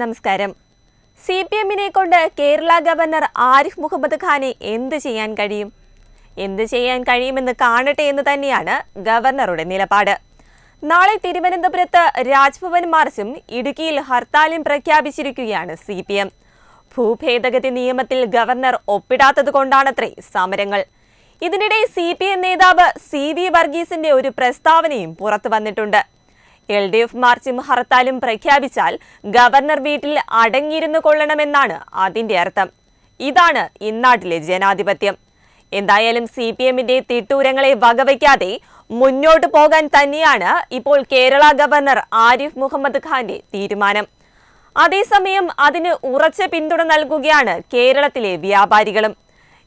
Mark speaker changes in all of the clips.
Speaker 1: നമസ്കാരം. C P എമ്മിനെ കൊണ്ട് കേരള ഗവർണർ ആരിഫ് മുഹമ്മദ് ഖാനെ എന്ത് ചെയ്യാൻ കഴിയും? എന്ത് ചെയ്യാൻ കഴിയുമെന്ന് കാണട്ടെ എന്ന് തന്നെയാണ് ഗവർണറുടെ നിലപാട്. നാളെ തിരുവനന്തപുരത്ത് രാജ്ഭവൻ മാർച്ചും ഇടുക്കിയിൽ ഹർത്താലും പ്രഖ്യാപിച്ചിരിക്കുകയാണ് സി പി എം. ഭൂഭേദഗതി നിയമത്തിൽ ഗവർണർ ഒപ്പിടാത്തത് കൊണ്ടാണത്രേ സമരങ്ങൾ. ഇതിനിടെ സി പി എം നേതാവ് സി വി വർഗീസിന്റെ ഒരു പ്രസ്താവനയും പുറത്തു വന്നിട്ടുണ്ട്. എൽ ഡി എഫ് മാർച്ചും ഹർത്താലും പ്രഖ്യാപിച്ചാൽ ഗവർണർ വീട്ടിൽ അടങ്ങിയിരുന്നു കൊള്ളണമെന്നാണ് അതിന്റെ അർത്ഥം. ഇതാണ് ഇന്നാട്ടിലെ ജനാധിപത്യം. എന്തായാലും സി പി എമ്മിന്റെ തിട്ടൂരങ്ങളെ വകവയ്ക്കാതെ മുന്നോട്ട് പോകാൻ തന്നെയാണ് ഇപ്പോൾ കേരള ഗവർണർ ആരിഫ് മുഹമ്മദ് ഖാന്റെ തീരുമാനം. അതേസമയം അതിന് ഉറച്ച പിന്തുണ നൽകുകയാണ് കേരളത്തിലെ വ്യാപാരികളും.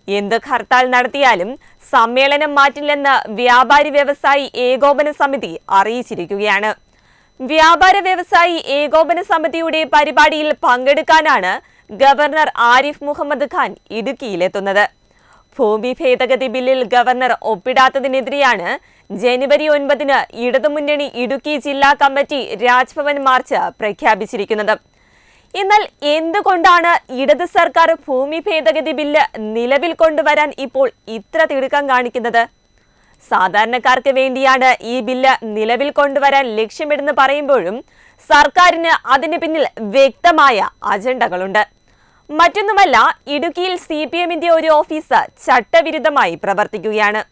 Speaker 1: എന്ത് ഹർത്താൽ നടത്തിയാലും സമ്മേളനം മാറ്റില്ലെന്ന് വ്യാപാരി വ്യവസായി ഏകോപന സമിതി അറിയിച്ചിരിക്കുകയാണ്. വ്യാപാര വ്യവസായി ഏകോപന സമിതിയുടെ പരിപാടിയിൽ പങ്കെടുക്കാനാണ് ഗവർണർ ആരിഫ് മുഹമ്മദ് ഖാൻ ഇടുക്കിയിലെത്തുന്നത്. ഭൂമി ഭേദഗതി ബില്ലിൽ ഗവർണർ ഒപ്പിടാത്തതിനെതിരെയാണ് ജനുവരി ഒൻപതിന് ഇടതുമുന്നണി ഇടുക്കി ജില്ലാ കമ്മിറ്റി രാജ്ഭവൻ മാർച്ച് പ്രഖ്യാപിച്ചിരിക്കുന്നത്. എന്നാൽ എന്തുകൊണ്ടാണ് ഇടത് സർക്കാർ ഭൂമി ഭേദഗതി ബില്ല് നിലവിൽ കൊണ്ടുവരാൻ ഇപ്പോൾ ഇത്ര തിടുക്കം കാണിക്കുന്നത്? സാധാരണക്കാർക്ക് വേണ്ടിയാണ് ഈ ബില്ല് നിലവിൽ കൊണ്ടുവരാൻ ലക്ഷ്യമിടുന്ന് പറയുമ്പോഴും സർക്കാരിന് അതിന് പിന്നിൽ വ്യക്തമായ അജണ്ടകളുണ്ട്. മറ്റൊന്നുമല്ല ഇടുക്കിയിൽ സി പി എമ്മിന്റെ ഒരു ഓഫീസ് ചട്ടവിരുദ്ധമായി പ്രവർത്തിക്കുകയാണ്.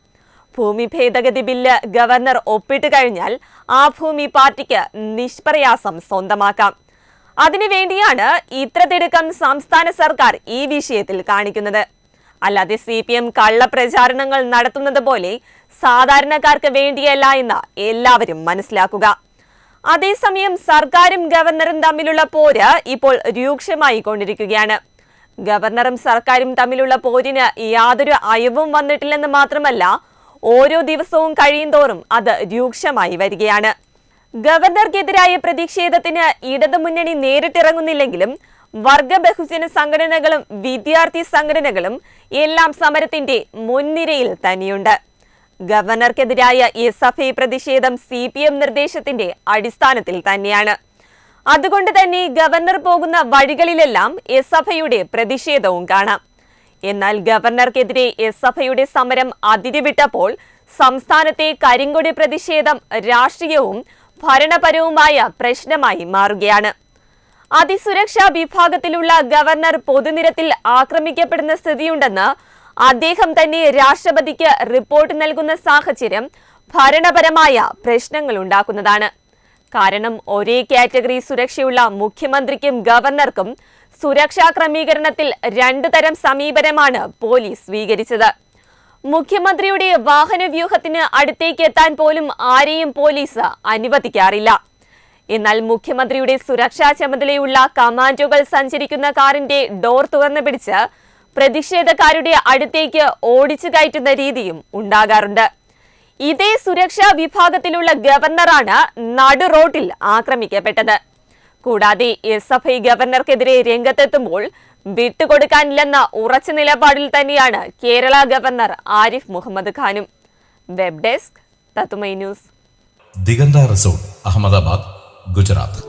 Speaker 1: ഭൂമി ഭേദഗതി ബില്ല് ഗവർണർ ഒപ്പിട്ട് കഴിഞ്ഞാൽ ആ ഭൂമി പാർട്ടിക്ക് നിഷ്പ്രയാസം സ്വന്തമാക്കാം. അതിനുവേണ്ടിയാണ് ഇത്ര തിടുക്കം സംസ്ഥാന സർക്കാർ ഈ വിഷയത്തിൽ കാണിക്കുന്നത്. അല്ലാതെ സി പി എം കള്ളപ്രചാരണങ്ങൾ നടത്തുന്നത് പോലെ സാധാരണക്കാർക്ക് വേണ്ടിയല്ല എന്ന് എല്ലാവരും മനസ്സിലാക്കുക. അതേസമയം സർക്കാരും ഗവർണറും തമ്മിലുള്ള പോര് ഇപ്പോൾ രൂക്ഷമായി കൊണ്ടിരിക്കുകയാണ്. ഗവർണറും സർക്കാരും തമ്മിലുള്ള പോരിന് യാതൊരു അയവും വന്നിട്ടില്ലെന്ന് മാത്രമല്ല ഓരോ ദിവസവും കഴിയുന്തോറും അത് രൂക്ഷമായി വരികയാണ്. ഗവർണർക്കെതിരായ പ്രതിഷേധത്തിന് ഇടതുമുന്നണി നേരിട്ടിറങ്ങുന്നില്ലെങ്കിലും വർഗ ബഹുജന സംഘടനകളും വിദ്യാർത്ഥി സംഘടനകളും എല്ലാം സമരത്തിന്റെ മുൻനിരയിൽ തന്നെയുണ്ട് ഗവർണർക്കെതിരായ എസ് എഫ് ഐ പ്രതിഷേധം സി പി എം നിർദ്ദേശത്തിന്റെ അടിസ്ഥാനത്തിൽ തന്നെയാണ്. അതുകൊണ്ട് തന്നെ ഗവർണർ പോകുന്ന വഴികളിലെല്ലാം എസ് എഫ് ഐയുടെ പ്രതിഷേധവും കാണാം. എന്നാൽ ഗവർണർക്കെതിരെ എസ് എഫ് ഐയുടെ സമരം അതിരുവിട്ടപ്പോൾ സംസ്ഥാനത്തെ കരിങ്കൊടി പ്രതിഷേധം രാഷ്ട്രീയവും ഭരണപരവുമായ പ്രശ്നമായി മാറുകയാണ്. അതിസുരക്ഷാ വിഭാഗത്തിലുള്ള ഗവർണർ പൊതുനിരത്തിൽ ആക്രമിക്കപ്പെടുന്ന സ്ഥിതിയുണ്ടെന്ന് അദ്ദേഹം തന്നെ രാഷ്ട്രപതിക്ക് റിപ്പോർട്ട് നൽകുന്ന സാഹചര്യം ഭരണപരമായ പ്രശ്നങ്ങൾ ഉണ്ടാക്കുന്നതാണ്. കാരണം ഒരേ കാറ്റഗറി സുരക്ഷയുള്ള മുഖ്യമന്ത്രിക്കും ഗവർണർക്കും സുരക്ഷാ ക്രമീകരണത്തിൽ രണ്ടു തരം സമീപനമാണ് പോലീസ് സ്വീകരിച്ചത്. മുഖ്യമന്ത്രിയുടെ വാഹനവ്യൂഹത്തിന് അടുത്തേക്ക് എത്താൻ പോലും ആരെയും പോലീസ് അനുവദിക്കാറില്ല. എന്നാൽ മുഖ്യമന്ത്രിയുടെ സുരക്ഷാ ചുമതലയുള്ള കമാൻഡോകൾ സഞ്ചരിക്കുന്ന കാറിന്റെ ഡോർ തുറന്നു പിടിച്ച് പ്രതിഷേധക്കാരുടെ അടുത്തേക്ക് ഓടിച്ചു കയറ്റുന്ന രീതിയും ഉണ്ടാകാറുണ്ട്. ഇതേ സുരക്ഷാ വിഭാഗത്തിലുള്ള ഗവർണറാണ് നടു റോഡിൽ ആക്രമിക്കപ്പെട്ടത്. കൂടാതെ എസ് എഫ് ഐ ഗവർണർക്കെതിരെ രംഗത്തെത്തുമ്പോൾ വിട്ടുകൊടുക്കാനില്ലെന്ന ഉറച്ച നിലപാടിൽ തന്നെയാണ് കേരള ഗവർണർ ആരിഫ് മുഹമ്മദ് ഖാനും. വെബ് ഡെസ്ക് തത്തുമൈ ന്യൂസ്.
Speaker 2: ദിഗന്ത റിസോർട്ട് അഹമ്മദാബാദ്. ഗുജറാത്ത്